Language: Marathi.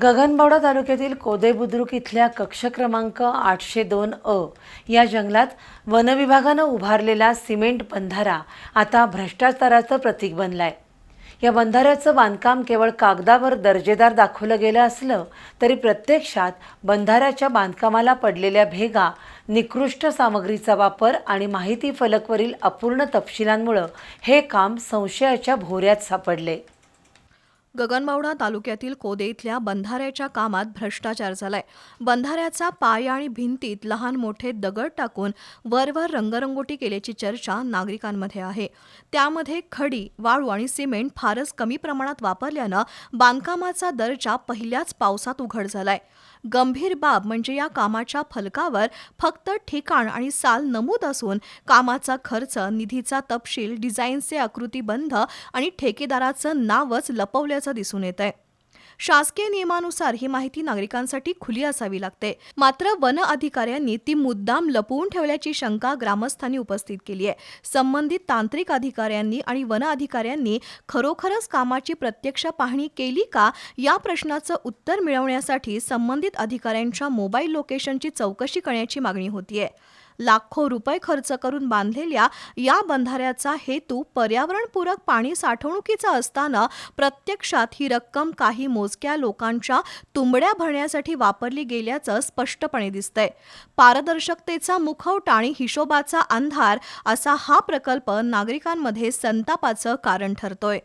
गगनबावडा तालुक्यातील कोदेबुद्रुक इथल्या कक्ष क्रमांक आठशे दोन अ या जंगलात वनविभागानं उभारलेला सिमेंट बंधारा आता भ्रष्टाचाराचं प्रतीक बनलाय. या बंधाऱ्याचं बांधकाम केवळ कागदावर दर्जेदार दाखवलं गेलं असलं तरी प्रत्यक्षात बंधाऱ्याच्या बांधकामाला पडलेल्या भेगा निकृष्ट सामग्रीचा वापर आणि माहिती फलकवरील अपूर्ण तपशिलांमुळं हे काम संशयाच्या भोऱ्यात सापडले. गगनबावडा तालुक्यातील कोदे इथल्या बंधाऱ्याच्या कामात भ्रष्टाचार झालाय. बंधाऱ्याचा पाय आणि भिंतीत लहान मोठे दगड टाकून वरवर रंगरंगोटी केल्याची चर्चा नागरिकांमध्ये आहे. त्यामध्ये खडी वाळू आणि सिमेंट फारच कमी प्रमाणात वापरल्यानं बांधकामाचा दर्जा पहिल्याच पावसात उघड झालाय. गंभीर बाब म्हणजे या कामाच्या फलकावर फक्त ठिकाण आणि साल नमूद असून कामाचा खर्च निधीचा तपशील डिझाईनचे आकृतीबंध आणि ठेकेदाराचं नावच लपवल्या असल्याचं दिसून येत आहे शासकीय नियमानुसार ही माहिती नागरिकांसाठी खुली असावी लागते. मात्र वन अधिकाऱ्यांनी ती मुद्दाम लपवून ठेवल्याची शंका ग्रामस्थांनी उपस्थित केली आहे. संबंधित तांत्रिक अधिकाऱ्यांनी आणि वन अधिकाऱ्यांनी खरोखरच कामाची प्रत्यक्ष पाहणी केली का? या प्रश्नाचं उत्तर मिळवण्यासाठी संबंधित अधिकाऱ्यांच्या मोबाईल लोकेशनची चौकशी करण्याची मागणी होतीये. लाखो रुपये खर्च करून बांधलेल्या या बंधाऱ्याचा हेतू पर्यावरणपूरक पाणी साठवणुकीचा असताना प्रत्यक्षात ही रक्कम काही मोजक्या लोकांच्या तुंबड्या भरण्यासाठी वापरली गेल्याचं स्पष्टपणे दिसतंय. पारदर्शकतेचा मुखवटा आणि हिशोबाचा अंधार असा हा प्रकल्प नागरिकांमध्ये संतापाचं कारण ठरतोय.